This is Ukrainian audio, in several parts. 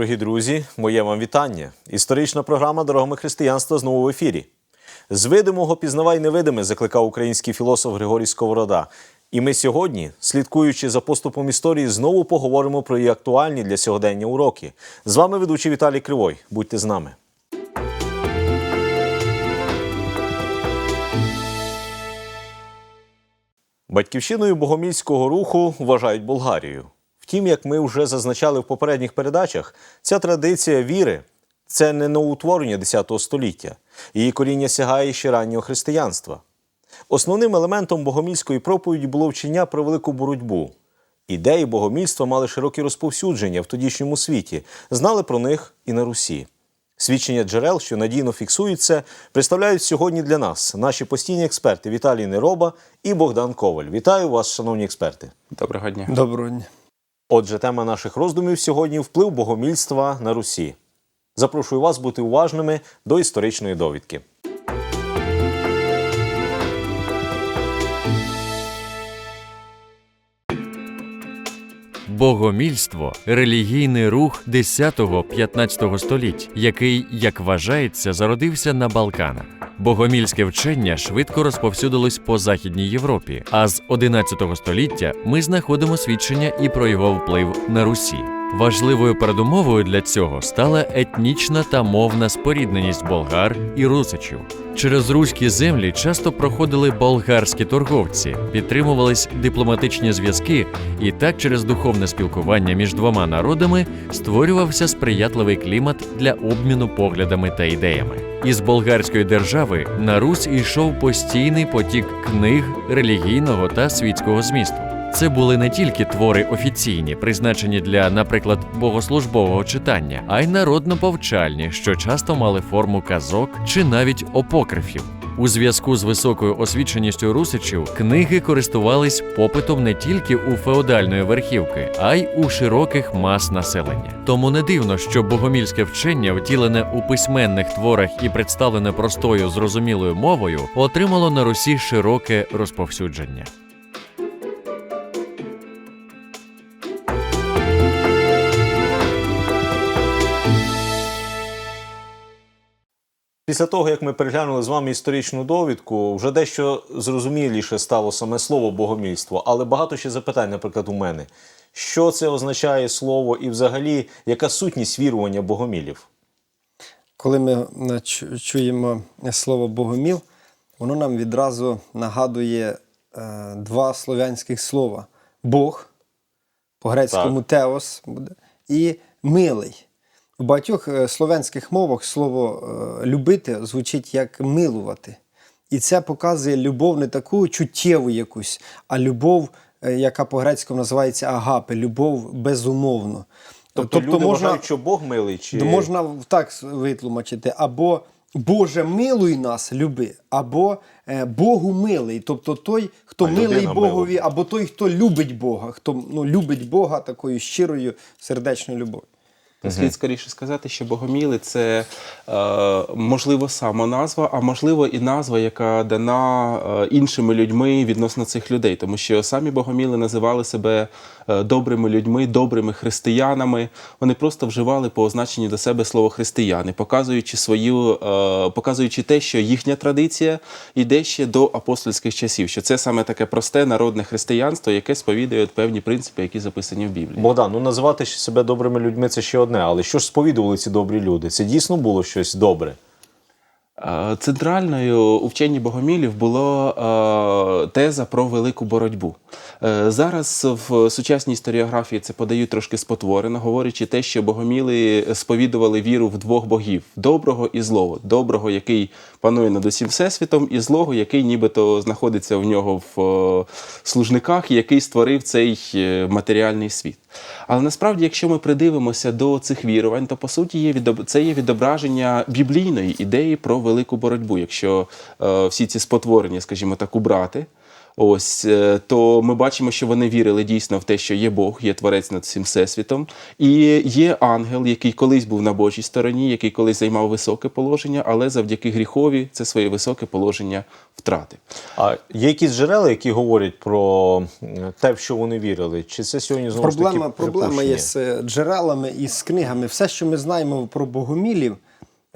Дорогі друзі, моє вам вітання. Історична програма Дорогами християнства знову в ефірі. З видимого пізнавай невидиме закликав український філософ Григорій Сковорода. І ми сьогодні, слідкуючи за поступом історії, знову поговоримо про її актуальні для сьогодення уроки. З вами ведучий Віталій Кривой. Будьте з нами. Батьківщиною богомільського руху вважають Болгарію. Втім, як ми вже зазначали в попередніх передачах, ця традиція віри це не новоутворення X століття. Її коріння сягає ще раннього християнства. Основним елементом богомільської проповіді було вчення про велику боротьбу. Ідеї богомільства мали широке розповсюдження в тодішньому світі, знали про них і на Русі. Свідчення джерел, що надійно фіксуються, представляють сьогодні для нас наші постійні експерти Віталій Нероба і Богдан Коваль. Вітаю вас, шановні експерти. Доброго дня. Доброго дня. Отже, тема наших роздумів сьогодні вплив богомільства на Русі. Запрошую вас бути уважними до історичної довідки. Богомільство релігійний рух 10-15 століть, який, як вважається, зародився на Балканах. Богомільське вчення швидко розповсюдилось по Західній Європі, а з 11 століття ми знаходимо свідчення і про його вплив на Русі. Важливою передумовою для цього стала етнічна та мовна спорідненість болгар і русичів. Через руські землі часто проходили болгарські торговці, підтримувались дипломатичні зв'язки, і так через духовне спілкування між двома народами створювався сприятливий клімат для обміну поглядами та ідеями. Із болгарської держави на Русь йшов постійний потік книг релігійного та світського змісту. Це були не тільки твори офіційні, призначені для, наприклад, богослужбового читання, а й народно-повчальні, що часто мали форму казок чи навіть апокрифів. У зв'язку з високою освіченістю русичів книги користувались попитом не тільки у феодальної верхівки, а й у широких мас населення. Тому не дивно, що богомільське вчення, втілене у письменних творах і представлене простою зрозумілою мовою, отримало на Русі широке розповсюдження. Після того, як ми переглянули з вами історичну довідку, вже дещо зрозуміліше стало саме слово богомільство, але багато ще запитань, наприклад, у мене. Що це означає слово і взагалі яка сутність вірування богомілів? Коли ми чуємо слово Богоміл, воно нам відразу нагадує е, два слов'янських слова: Бог, по-грецькому теос буде, і милий. У багатьох е, слов'янських мовах слово е, любити звучить як милувати. І це показує любов не таку чуттєву якусь, а любов, е, яка по-грецькому називається агапе, любов безумовно. Тобто, люди вважають, що Бог милий, чи можна так витлумачити, або Боже, милуй нас, люби, або Богу милий, тобто той, хто А милий Богові, або той, хто любить Бога, хто ну, любить Бога такою щирою сердечною любов'ю. Слід скоріше сказати, що богоміли це е, можливо самоназва, а можливо і назва, яка дана е, іншими людьми відносно цих людей, тому що самі богоміли називали себе е, добрими людьми, добрими християнами. Вони просто вживали по означенню до себе слово християни, показуючи свою, е, показуючи те, що їхня традиція йде ще до апостольських часів, що це саме таке просте народне християнство, яке сповідує певні принципи, які записані в Біблії. Богдан, ну називати себе добрими людьми це ще одне, але що ж сповідували ці добрі люди? Це дійсно було щось добре. Е, Центральною у вченні богомілів була е, теза про велику боротьбу. Е, Зараз в сучасній історіографії це подають трошки спотворено, говорячи те, що богоміли сповідували віру в двох богів: доброго і злого. Доброго, який панує над усім всесвітом, і злого, який нібито знаходиться в нього в е, служниках, який створив цей е, матеріальний світ. Але насправді, якщо ми придивимося до цих вірувань, то по суті є відоб... це є відображення біблійної ідеї про велику боротьбу. Якщо е, всі ці спотворення, скажімо так, убрати, Ось е, то ми бачимо, що вони вірили дійсно в те, що є Бог, є творець над всім всесвітом, і є ангел, який колись був на Божій стороні, який колись займав високе положення, але завдяки гріхові це своє високе положення втратив. А є якісь джерела, які говорять про те, в що вони вірили? Чи це сьогодні знову Проблема, ж таки проблема є з е, джерелами і з книгами. Все, що ми знаємо про богомілів,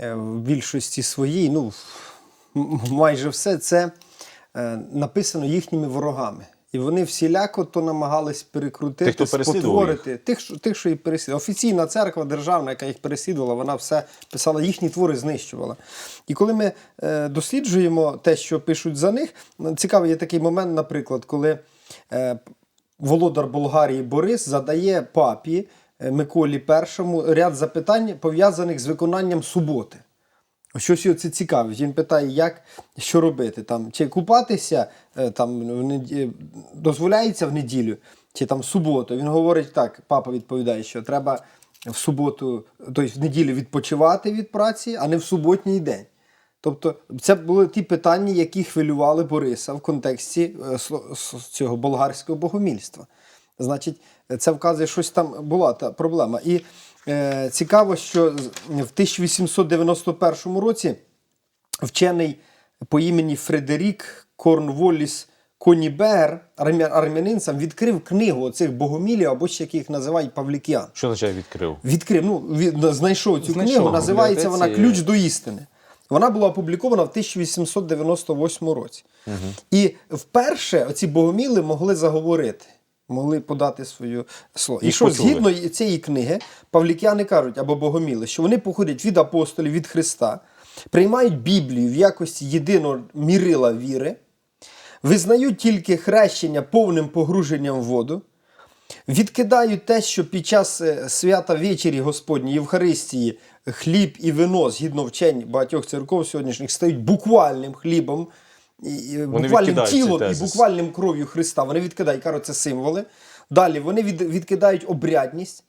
е, в більшості своїй, ну майже все це написано їхніми ворогами. І вони всіляко то намагались перекрутити, Тих, спотворити. Тих, що, тих, що їх переслідували. Офіційна церква державна, яка їх переслідувала, вона все писала, їхні твори знищувала. І коли ми е, досліджуємо те, що пишуть за них, ну, цікавий є такий момент, наприклад, коли е, володар Болгарії Борис задає папі е, Миколі І ряд запитань, пов'язаних з виконанням суботи. Щось його це цікавить. Він питає, як що робити, там, чи купатися е, там, в неді- дозволяється в неділю, чи там в суботу. Він говорить так, папа відповідає, що треба в суботу, тобто в неділю відпочивати від праці, а не в суботній день. Тобто, це були ті питання, які хвилювали Бориса в контексті е, цього болгарського богомільства. Значить, це вказує, щось там була та проблема. І е, цікаво, що в 1891 році вчений по імені Фредерік Корнволіс Конібер, армя- армянин, сам відкрив книгу цих богомілів, або ще як їх називають павлікіян. Що означає відкрив? Відкрив, ну, від, знайшов цю Знайшов книгу, називається вона. Ключ до істини. Вона була опублікована в 1898 році. І вперше оці богоміли могли заговорити, могли подати свою слово. І що почули. згідно цієї книги, павлікяни кажуть або богоміли, що вони походять від апостолів, від Христа, приймають Біблію в якості єдиного мірила віри, визнають тільки хрещення повним погруженням в воду, відкидають те, що під час е, свята вечері Господній Євхаристії хліб і вино, згідно вчень багатьох церков сьогоднішніх, стають буквальним хлібом, і, буквальним тілом і буквальним кров'ю Христа. Вони відкидають, кажуть, це символи. Далі вони від, відкидають обрядність,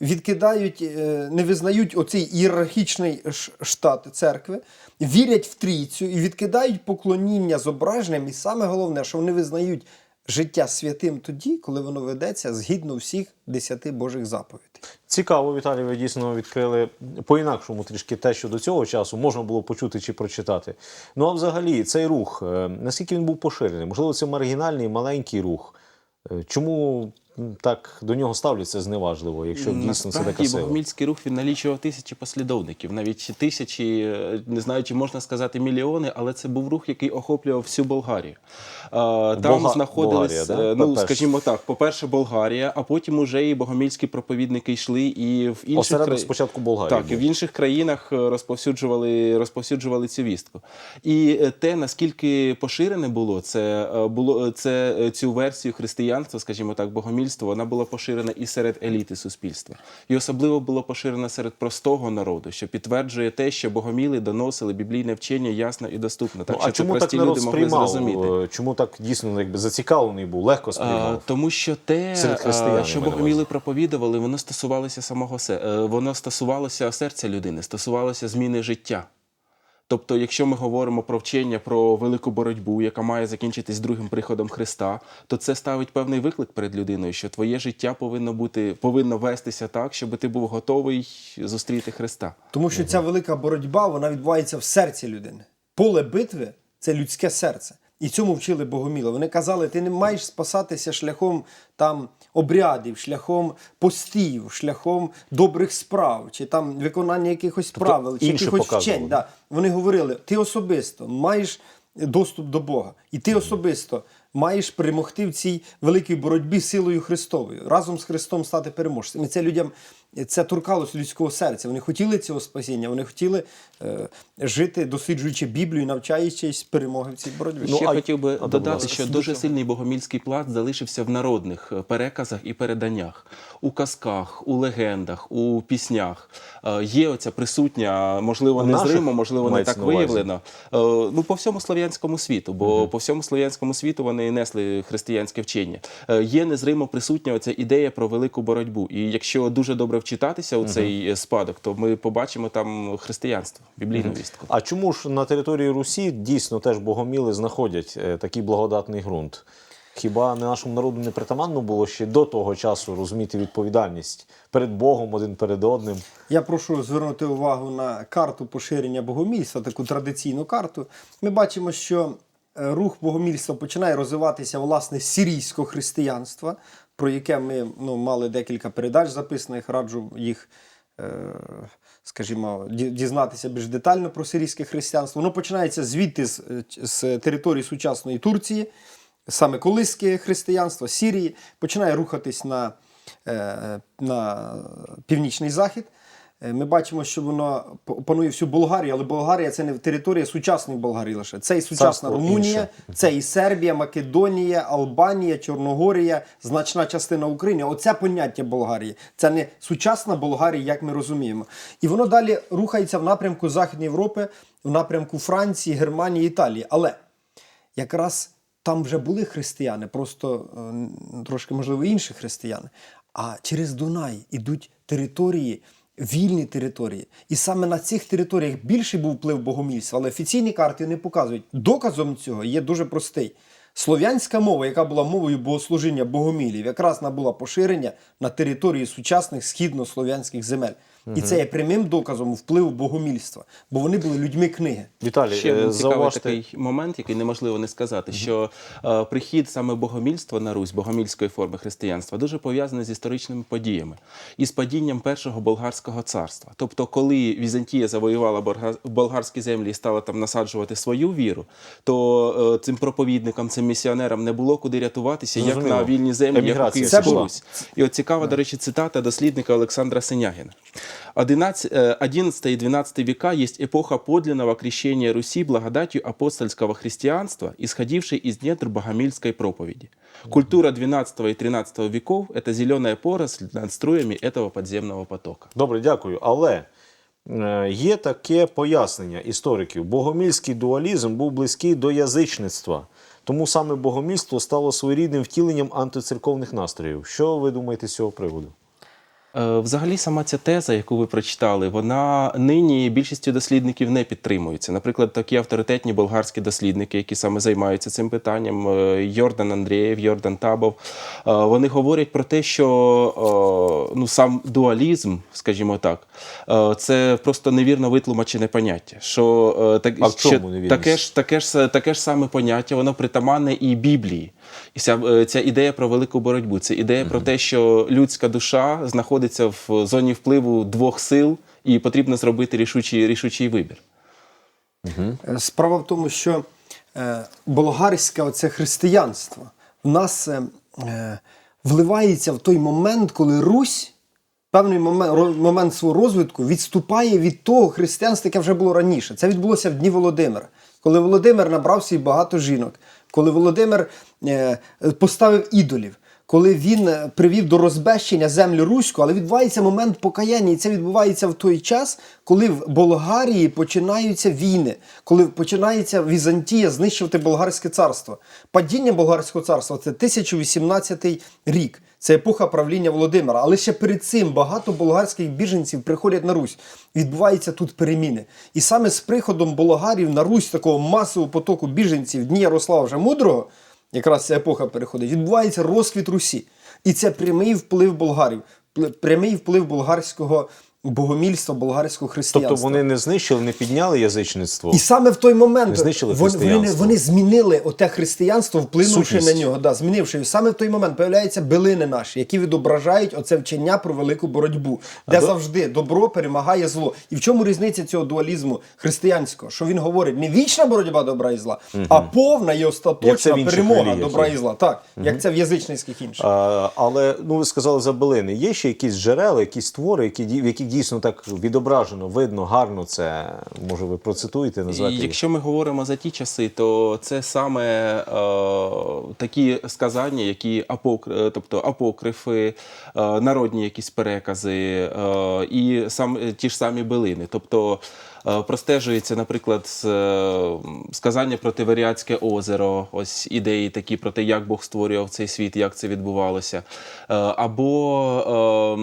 відкидають, е, не визнають оцей ієрархічний штат церкви, вірять в трійцю і відкидають поклоніння зображенням. І саме головне, що вони визнають життя святим тоді, коли воно ведеться згідно всіх десяти Божих заповідей. Цікаво, Віталій, ви дійсно відкрили по-інакшому трішки те, що до цього часу можна було почути чи прочитати. Ну а взагалі, цей рух, е, наскільки він був поширений? Можливо, це маргінальний маленький рух. Е, Чому так до нього ставляться зневажливо, якщо дійсно це така сила? богомільський рух він налічував тисячі послідовників, навіть тисячі, е, не знаю, чи можна сказати мільйони, але це був рух, який охоплював всю Болгарію. Е, Там Болга- знаходились, Болгарія, да? е, ну скажімо так, по-перше, Болгарія, а потім уже і богомільські проповідники йшли і в інших Осередок кра- спочатку Болгарії Так, і в інших країнах е, розповсюджували, розповсюджували цю вістку. І е, те, наскільки поширене було це, е, було е, це е, цю версію християнства, скажімо так, богомільства, вона була поширена і серед еліти суспільства. І особливо було поширена серед простого народу, що підтверджує те, що богоміли доносили біблійне вчення ясно і доступно. Так ну, що а чому так прості народ люди могли зрозуміти. Е, Чому так дійсно якби зацікавлений був, легко А, сприймав? Тому що те, Серед а, що богоміли проповідували, воно стосувалося самого се, е, воно стосувалося серця людини, стосувалося зміни життя. Тобто, якщо ми говоримо про вчення про велику боротьбу, яка має закінчитись другим приходом Христа, то це ставить певний виклик перед людиною, що твоє життя повинно бути повинно вестися так, щоб ти був готовий зустріти Христа. Тому що ця велика боротьба вона відбувається в серці людини. Поле битви це людське серце. І цьому вчили Богоміла. Вони казали, ти не маєш спасатися шляхом там обрядів, шляхом постів, шляхом добрих справ, чи там виконання якихось правил, чи якихось показували. вчень. Да. Вони говорили, ти особисто маєш доступ до Бога, і ти особисто маєш перемогти в цій великій боротьбі силою Христовою, разом з Христом стати переможцем. І це людям це торкалось людського серця. Вони хотіли цього спасіння, вони хотіли е, жити, досліджуючи Біблію, навчаючись перемоги в цій боротьбі. Ну, Ще а- хотів би а, додати, що дуже сильний богомільський пласт залишився в народних е, переказах і переданнях, у казках, у легендах, у піснях. Е, Є оця присутня, можливо, У не наших можливо, не так на увазі? виявлено. е, Ну, по всьому слов'янському світу, бо по всьому слов'янському світу вони несли християнське вчення. Е, Є незримо присутня оця ідея про велику боротьбу. І якщо дуже добре добре вчитатися у цей спадок, то ми побачимо там християнство, біблійну вістку. А чому ж на території Русі дійсно теж богоміли знаходять е, такий благодатний ґрунт? Хіба нашому народу не притаманно було ще до того часу розуміти відповідальність перед Богом один перед одним? Я прошу звернути увагу на карту поширення богомільства, таку традиційну карту. Ми бачимо, що е, рух богомільства починає розвиватися власне з сирійського християнства, про яке ми ну, мали декілька передач записаних. Раджу їх, е, скажімо, дізнатися більш детально про сирійське християнство. Воно починається звідти з, е, з території сучасної Турції, саме колиське християнство Сірії, починає рухатись на, е, на північний захід. Е, Ми бачимо, що воно п- опанує всю Болгарію, але Болгарія це не територія сучасної Болгарії лише. Це і сучасна Царство Румунія, інше. це і Сербія, Македонія, Албанія, Чорногорія, значна частина України. Оце поняття Болгарії. Це не сучасна Болгарія, як ми розуміємо. І воно далі рухається в напрямку Західної Європи, в напрямку Франції, Германії, Італії. Але якраз там вже були християни, просто е, трошки, можливо, інші християни. А через Дунай ідуть території, вільні території. І саме на цих територіях більший був вплив богомільства, але офіційні карти не показують. Доказом цього є дуже простий. Слов'янська мова, яка була мовою богослужіння богомілів, якраз набула поширення на території сучасних східнослов'янських земель. І це є прямим доказом впливу богомільства, бо вони були людьми книги. Віталій, Ще е, один цікавий зауважте, такий момент, який неможливо не сказати, що е, прихід саме богомільства на Русь, богомільської форми християнства, дуже пов'язаний з історичними подіями і з падінням першого болгарського царства. Тобто, коли Візантія завоювала борга- болгарські землі і стала там насаджувати свою віру, то е, цим проповідникам, цим місіонерам не було куди рятуватися, як на вільні землі, як у Київську. Русь. І от цікава, до речі, цитата дослідника Олександра Синягина. 11, э, 11 и 12 века есть эпоха подлинного крещения Руси благодатью апостольского христианства, исходившей из недр богомильской проповеди. Культура 12 и 13 веков – это зеленая поросль над струями этого подземного потока. Добре, дякую. Але е, є таке пояснення істориків: богомільський дуалізм був близький до язичництва. Тому саме богомільство стало своєрідним втіленням антицерковних настроїв. Що ви думаєте з цього приводу? Е, Взагалі, сама ця теза, яку ви прочитали, вона нині більшістю дослідників не підтримується. Наприклад, такі авторитетні болгарські дослідники, які саме займаються цим питанням, е, Йордан Андрієв, Йордан Табов, е, вони говорять про те, що ну, сам дуалізм, скажімо так, це просто невірно витлумачене поняття. Що, так, А в чому що таке ж таке ж таке ж саме поняття, воно притаманне і Біблії. І ця, е, ця ідея про велику боротьбу, це ідея про те, що людська душа знаходиться в зоні впливу двох сил, і потрібно зробити рішучий, рішучий вибір. Е, Справа в тому, що е, болгарське оце християнство в нас вливається в той момент, коли Русь, певний момент, момент свого розвитку, відступає від того християнства, яке вже було раніше. Це відбулося в дні Володимира. Коли Володимир набрав собі багато жінок, коли Володимир е, поставив ідолів. Коли він е, привів до розбещення землю руську, але відбувається момент покаяння, і це відбувається в той час, коли в Болгарії починаються війни, коли починається Візантія знищувати болгарське царство. Падіння болгарського царства це 1018 рік. Це епоха правління Володимира. Але ще перед цим багато болгарських біженців приходять на Русь. Відбуваються тут переміни. І саме з приходом болгарів на Русь такого масового потоку біженців дні Ярослава вже Мудрого якраз ця епоха переходить, відбувається розквіт Русі. І це прямий вплив болгарів, прямий вплив болгарського богомільства, болгарського християнства. Тобто вони не знищили, не підняли язичництво. І саме в той момент Не знищили вони, вони, вони змінили оте християнство, вплинувши Сутність. на нього. Да, змінивши. І саме в той момент появляються билини наші, які відображають оце вчення про велику боротьбу, де до- завжди добро перемагає зло. І в чому різниця цього дуалізму християнського? Що він говорить не вічна боротьба добра і зла, а повна і остаточна перемога релігіях добра і зла. Так, як це в язичницьких інших. А, але ну ви сказали за билини. Є ще якісь джерела, якісь твори, які в яких дійсно так відображено, видно, гарно це. Може, ви процитуєте, назвати? Якщо ми говоримо за ті часи, то це саме е, такі сказання, які апокр... е, тобто апокрифи, е, народні якісь перекази е, і сам, е, ті ж самі билини. Тобто простежується, наприклад, е, сказання про Тиверіадське озеро, ось ідеї такі про те, як Бог створював цей світ, як це відбувалося. Е, або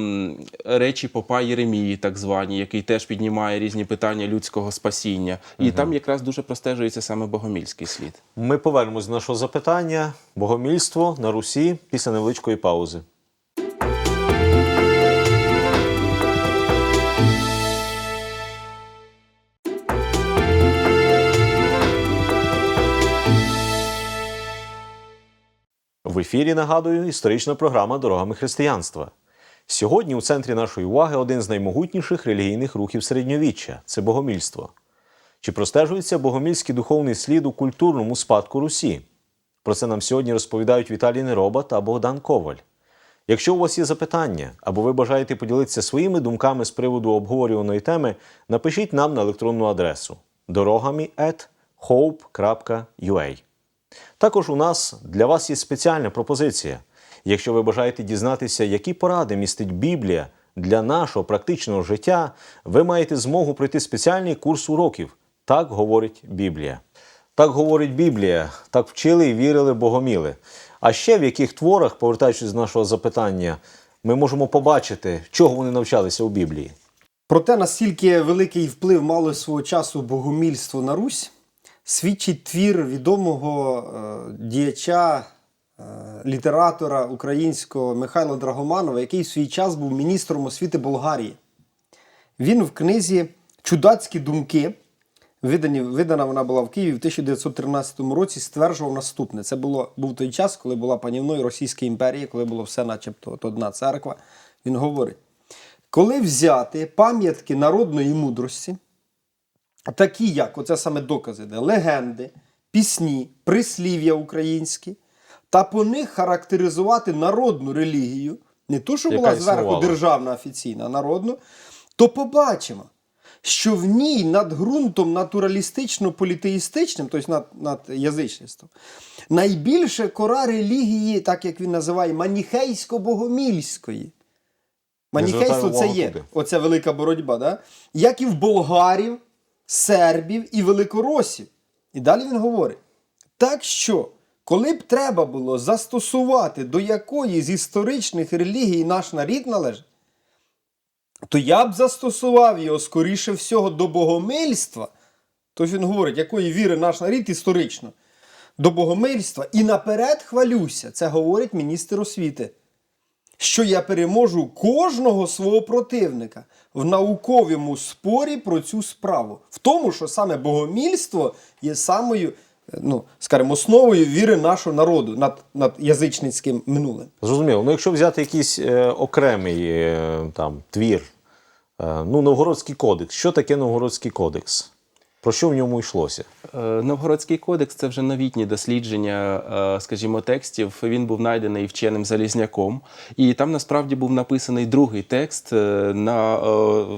е, речі попа Єремії, так звані, який теж піднімає різні питання людського спасіння. І там якраз дуже простежується саме богомільський світ. Ми повернемось до нашого запитання. Богомільство на Русі після невеличкої паузи. В ефірі нагадую історична програма Дорогами християнства. Сьогодні у центрі нашої уваги один з наймогутніших релігійних рухів середньовіччя це богомільство. Чи простежується богомільський духовний слід у культурному спадку Русі? Про це нам сьогодні розповідають Віталій Нероба та Богдан Коваль. Якщо у вас є запитання або ви бажаєте поділитися своїми думками з приводу обговорюваної теми, напишіть нам на електронну адресу дорогами hope.ua. Також у нас для вас є спеціальна пропозиція. Якщо ви бажаєте дізнатися, які поради містить Біблія для нашого практичного життя, ви маєте змогу пройти спеціальний курс уроків. Так говорить Біблія. Так говорить Біблія, так вчили і вірили богоміли. А ще в яких творах, повертаючись до нашого запитання, ми можемо побачити, чого вони навчалися у Біблії. Про те, наскільки великий вплив мало свого часу богомільство на Русь, свідчить твір відомого е, діяча, е, літератора українського Михайла Драгоманова, який в свій час був міністром освіти Болгарії. Він в книзі Чудацькі думки, видані, видана вона була в Києві в 1913 році, стверджував наступне. Це було, був той час, коли була панівною Російська імперія, коли було все начебто от одна церква. Він говорить: коли взяти пам'ятки народної мудрості, такі як, оце саме докази, де легенди, пісні, прислів'я українські, та по них характеризувати народну релігію, не ту, що Яка була зверху існувала. державна офіційна, а народну, то побачимо, що в ній над ґрунтом натуралістично-політеїстичним, тобто над, над язичництвом, найбільше кора релігії, так як він називає, маніхейсько-богомільської. Маніхейство це є. Оця велика боротьба, да? як і в болгарів, сербів і великоросів. І далі він говорить: так що, коли б треба було застосувати до якої з історичних релігій наш нарід належить, то я б застосував його скоріше всього до богомильства. Тож він говорить, якої віри наш нарід історично, до богомильства. І наперед хвалюся, це говорить міністр освіти що я переможу кожного свого противника в науковому спорі про цю справу. В тому, що саме богомільство є самою, е, ну, скажімо, основою віри нашого народу над, над язичницьким минулим. Зрозуміло. Ну, якщо взяти якийсь е, окремий е, там твір, е, ну, Новгородський кодекс. Що таке Новгородський кодекс? Про що в ньому йшлося? Е, Новгородський кодекс це вже новітні дослідження, е, скажімо, текстів. Він був знайдений вченим Залізняком, і там насправді був написаний другий текст. е, На,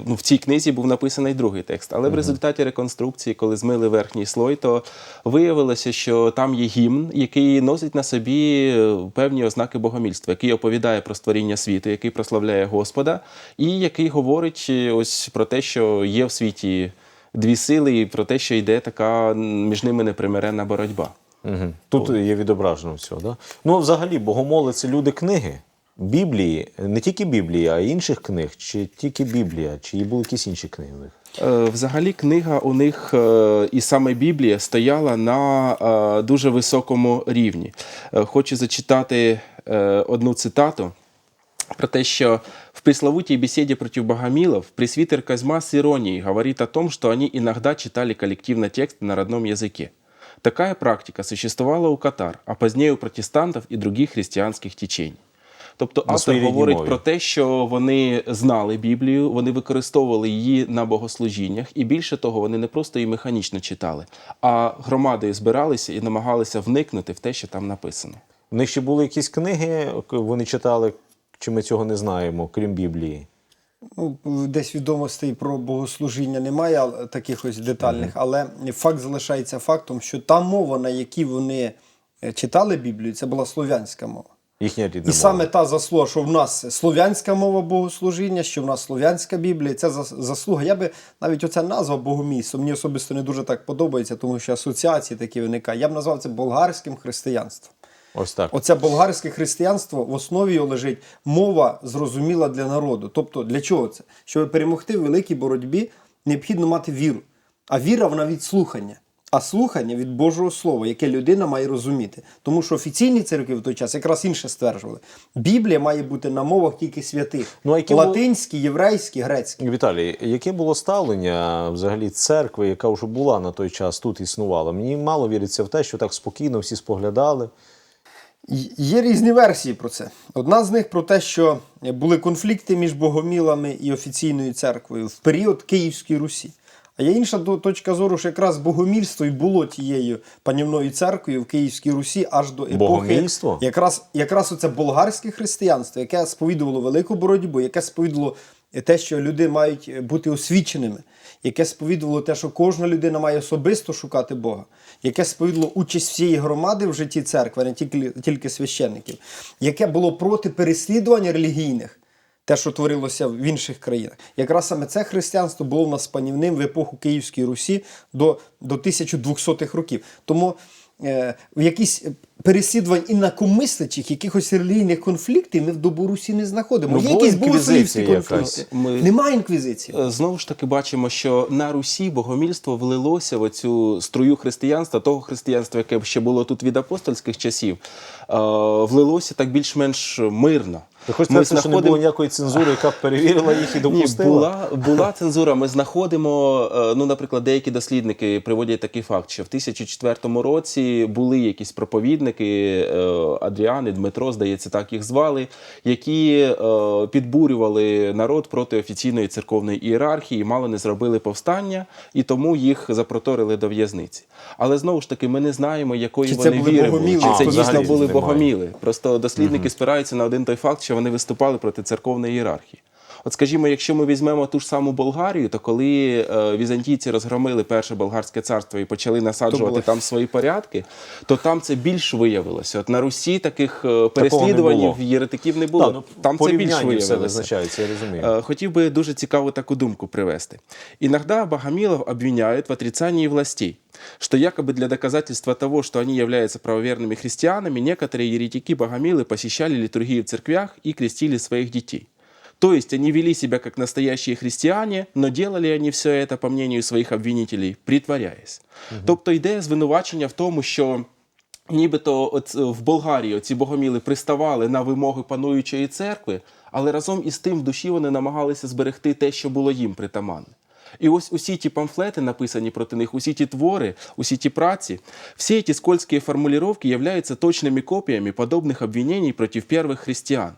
ну, в цій книзі був написаний другий текст. Але в результаті реконструкції, коли змили верхній слой, то виявилося, що там є гімн, який носить на собі певні ознаки богомільства, який оповідає про створіння світу, який прославляє Господа, і який говорить ось про те, що є в світі дві сили, і про те, що йде така між ними непримиренна боротьба. Угу. Тут є відображено все. Да? Ну, взагалі, богомоли це люди книги. Біблії, не тільки Біблії, а й інших книг, чи тільки Біблія, чи були якісь інші книги в них? Е, Взагалі, книга у них е, і саме Біблія стояла на е, дуже високому рівні. Хочу зачитати одну цитату про те, що в пресловутой беседе против богомилов пресвитер Козьма с иронией говорит о том, что они иногда читали коллективно тексты на родном языке. Такая практика существовала у катар, а позднее у протестантов и других христианских течений. Тобто автор говорить мові. про те, що вони знали Біблію, вони використовували її на богослужіннях, і більше того, вони не просто її механічно читали, а громадою збиралися і намагалися вникнути в те, що там написано. В них ще були якісь книги, вони читали, чи ми цього не знаємо, крім Біблії. Ну, десь відомостей про богослужіння немає таких ось детальних, але факт залишається фактом, що та мова, на якій вони е, читали Біблію, це була слов'янська мова. Їхня рідна І мова. саме та заслуга, що в нас слов'янська мова богослужіння, що в нас слов'янська Біблія, це заслуга. Я би навіть оця назва богомільство мені особисто не дуже так подобається, тому що асоціації такі виникають. Я б назвав це болгарським християнством. Ось так. Оце болгарське християнство в основі його лежить мова зрозуміла для народу. Тобто для чого це? Щоб перемогти в великій боротьбі, необхідно мати віру. А віра вона від слухання. А слухання від Божого Слова, яке людина має розуміти. Тому що офіційні церкви в той час якраз інше стверджували. Біблія має бути на мовах тільки святих: Ну, а які були- латинській, єврейській, грецькій. Віталій, яке було ставлення взагалі церкви, яка вже була на той час тут існувала? Мені мало віриться в те, що так спокійно всі споглядали. Є різні версії про це. Одна з них про те, що були конфлікти між богомілами і офіційною церквою в період Київської Русі. А є інша точка зору, що якраз богомільство і було тією панівною церквою в Київській Русі аж до епохи. Богомільство? Якраз, якраз оце болгарське християнство, яке сповідувало велику боротьбу, яке сповідувало те, що люди мають бути освіченими, яке сповідувало те, що кожна людина має особисто шукати Бога, яке сповідувало участь всієї громади в житті церкви, не тільки, тільки священників, яке було проти переслідувань релігійних. Те, що творилося в інших країнах, якраз саме це християнство було в нас панівним в епоху Київської Русі до, до 1200-х років. Тому е, в якісь переслідувань інакомислячих, якихось релігійних конфліктів ми в добу Русі не знаходимо. Ну, Є якісь богослівські конфлікти. Ми- Немає інквізиції. Е, Знову ж таки бачимо, що на Русі богомільство влилося в цю струю християнства, того християнства, яке ще було тут від апостольських часів, е, влилося так більш-менш мирно. Ви хочете сказати, що не було ніякої цензури, яка б перевірила їх і Ні, була, була цензура. Ми знаходимо, е, ну, наприклад, деякі дослідники приводять такий факт, що в 1004 році були якісь проповідники, е, Адріан і Дмитро, здається, так їх звали, які е, підбурювали народ проти офіційної церковної ієрархії, мало не зробили повстання, і тому їх запроторили до в'язниці. Але знову ж таки, ми не знаємо, якої Чи вони були віри були, чи це дійсно були богоміли. Просто дослідники спираються на один той факт, що вони виступали проти церковної ієрархії. От скажімо, якщо ми візьмемо ту ж саму Болгарію, то коли е, візантійці розгромили перше болгарське царство і почали насаджувати було. там свої порядки, то там це більш виявилося. От на Русі таких е, переслідувань було. єретиків не було. Да, ну, там це більш порівняння виявилося. все визначається, я розумію. Э, Хотів би дуже цікаву таку думку привести. Иногда богомилов обвиняют в отрицании властей, что якобы для доказательства того, что они являются правоверными христианами, некоторые еретики-богомилы посещали литургии в церквях и крестили своих детей. То есть они вели себя как настоящие христиане, но делали они все это, по мнению своїх обвинителей, притворяясь. Тобто йде звинувачення в тому, що Нібито от е, в Болгарії ці богоміли приставали на вимоги пануючої церкви, але разом із тим в душі вони намагалися зберегти те, що було їм притаманне. І ось усі ті памфлети, написані проти них, усі ті твори, усі ті праці, всі ці скользкие формулировки являются точными копиями подобных обвинений против первых христиан.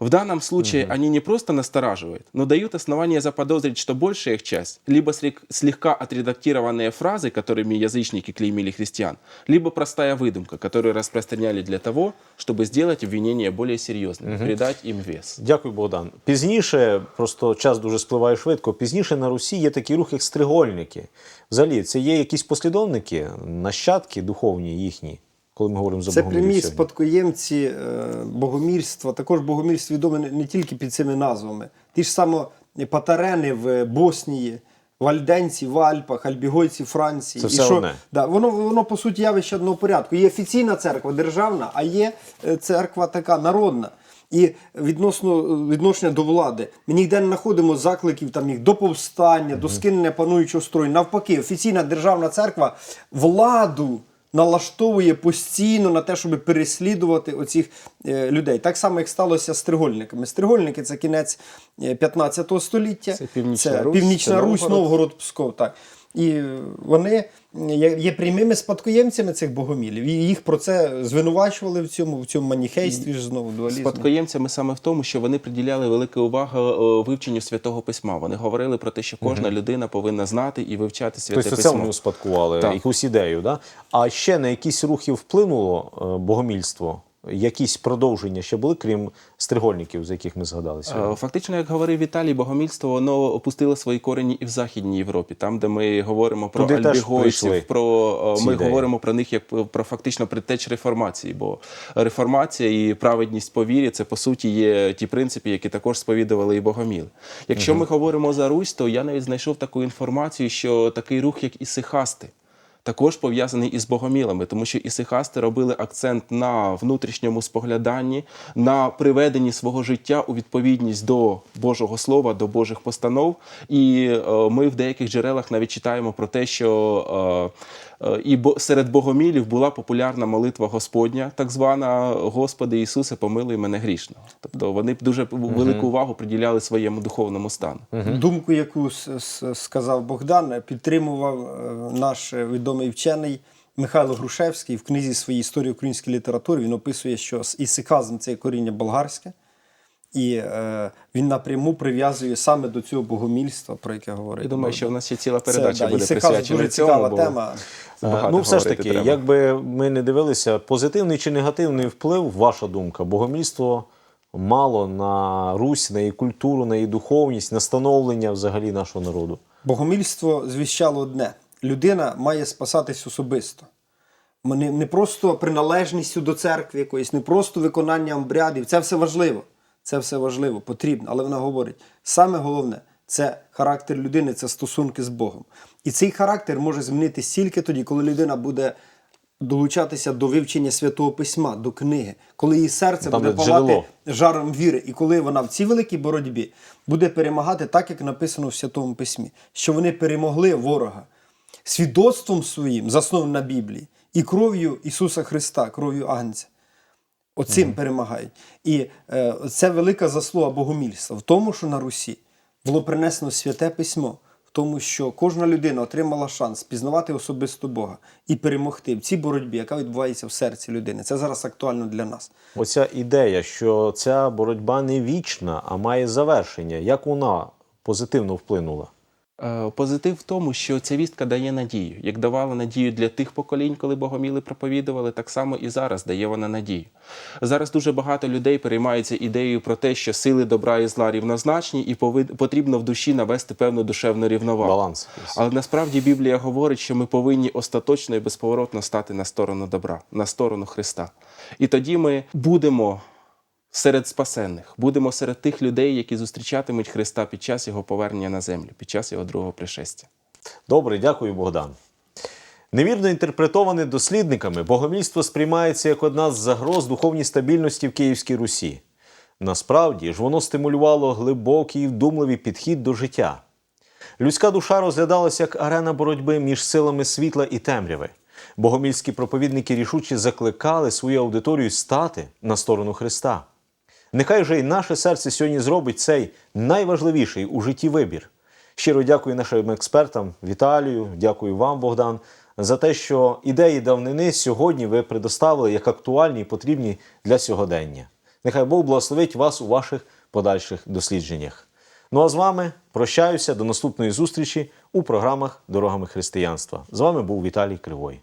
В данном случае они не просто настораживают, но дают основания заподозрить, что большая их часть либо слег- слегка отредактированные фразы, которыми язычники клеймили христиан, либо простая выдумка, которую распространяли для того, чтобы сделать обвинения более серьезными, придать им вес. Дякую, Богдан. Пізніше, просто час дуже спливає швидко. Пізніше на Русі є такий рух, як стригольники. Взагалі, це є якісь послідовники, нащадки духовні їхні, Коли ми говоримо за Це прямі сьогодні. спадкоємці е, богомільства. Також богомільство відоме не, тільки під цими назвами. Ті ж само патарени в Боснії, вальденці в Альпах, альбігойці Франції. Це І що, одне. Да, воно, воно по суті явище одного порядку. Є офіційна церква, державна, а є е, церква така народна. І відносно відношення до влади. Ми ніде не знаходимо закликів там їх до повстання, до скинення пануючого строю. Навпаки, офіційна державна церква владу налаштовує постійно на те, щоб переслідувати оцих е, людей. Так само, як сталося з стригольниками. Стригольники це кінець е, 15 століття. Це Північна Це Русь, Північна Русь. Новгород, Псков. Так. І вони є, є прямими спадкоємцями цих богомілів. І їх про це звинувачували в цьому, в цьому маніхействі ж знову дуалізму. Спадкоємцями саме в тому, що вони приділяли велику увагу е, вивченню святого письма. Вони говорили про те, що кожна людина повинна знати і вивчати святе Тобто це письмо. вони успадкували Так. якусь ідею. Да? А ще на якісь рухи вплинуло е, богомільство якісь продовження ще були, крім стригольників, з яких ми згадали сьогодні? Е, Фактично, як говорив Віталій, богомільство воно опустило свої корені і в Західній Європі, там, де ми говоримо про Туди альбігойців, про ми ідеї. говоримо про них як про фактично предтеч реформації. Бо реформація і праведність по вірі це по суті є ті принципи, які також сповідували і богоміли. Якщо ми говоримо за Русь, то я навіть знайшов таку інформацію, що такий рух, як ісихасти. Також пов'язаний із богомілами, тому що ісихасти робили акцент на внутрішньому спогляданні, на приведенні свого життя у відповідність до Божого Слова, до Божих постанов. І е, ми в деяких джерелах навіть читаємо про те, що е, е, і серед богомілів була популярна молитва Господня, так звана Господи Ісусе, помилуй мене грішного. Тобто вони дуже велику увагу приділяли своєму духовному стану. Думку, яку сказав Богдан, підтримував наш відомий вчений Михайло Грушевський в книзі своїй історії української літератури. Він описує, що ісиказм це коріння болгарське, і е, він напряму прив'язує саме до цього богомільства, про яке говорить. Я думаю, що в нас ще ціла передача да, буде присвячена дуже цьому. цікава бо тема. багато ну, все ж таки, треба. якби ми не дивилися, позитивний чи негативний вплив, ваша думка, богомільство мало на Русь, на її культуру, на її духовність, на становлення взагалі нашого народу. Богомільство звіщало одне: людина має спасатись особисто. Не, не просто приналежністю до церкви якоїсь, не просто виконанням обрядів. Це все важливо. Це все важливо, потрібно. Але вона говорить: саме головне це характер людини, це стосунки з Богом. І цей характер може змінитися тільки тоді, коли людина буде долучатися до вивчення святого письма, до книги, коли її серце Там, буде джерело. палати жаром віри, і коли вона в цій великій боротьбі буде перемагати так, як написано в Святому Письмі, що вони перемогли ворога свідоцтвом своїм, заснованим на Біблії, і кров'ю Ісуса Христа, кров'ю Агнця. Оцим перемагають. І е, це велика заслуга богомільства в тому, що на Русі було принесено святе письмо, в тому, що кожна людина отримала шанс пізнавати особисто Бога і перемогти в цій боротьбі, яка відбувається в серці людини. Це зараз актуально для нас. Оця ідея, що ця боротьба не вічна, а має завершення, як вона позитивно вплинула? Е, Позитив в тому, що ця вістка дає надію. Як давала надію для тих поколінь, коли богоміли проповідували, так само і зараз дає вона надію. Зараз дуже багато людей переймаються ідеєю про те, що сили добра і зла рівнозначні, і потрібно в душі навести певну душевну рівновагу. Баланс. Але насправді Біблія говорить, що ми повинні остаточно і безповоротно стати на сторону добра, на сторону Христа. І тоді ми будемо серед спасенних, будемо серед тих людей, які зустрічатимуть Христа під час його повернення на землю, під час його другого пришестя. Добре, дякую, Богдан. Невірно інтерпретоване дослідниками, богомільство сприймається як одна з загроз духовній стабільності в Київській Русі. Насправді ж воно стимулювало глибокий і вдумливий підхід до життя. Людська душа розглядалася як арена боротьби між силами світла і темряви. Богомільські проповідники рішуче закликали свою аудиторію стати на сторону Христа. Нехай вже й наше серце сьогодні зробить цей найважливіший у житті вибір. Щиро дякую нашим експертам Віталію, дякую вам, Богдан, за те, що ідеї давнини сьогодні ви предоставили як актуальні і потрібні для сьогодення. Нехай Бог благословить вас у ваших подальших дослідженнях. Ну а з вами прощаюся до наступної зустрічі у програмах Дорогами християнства. З вами був Віталій Кривой.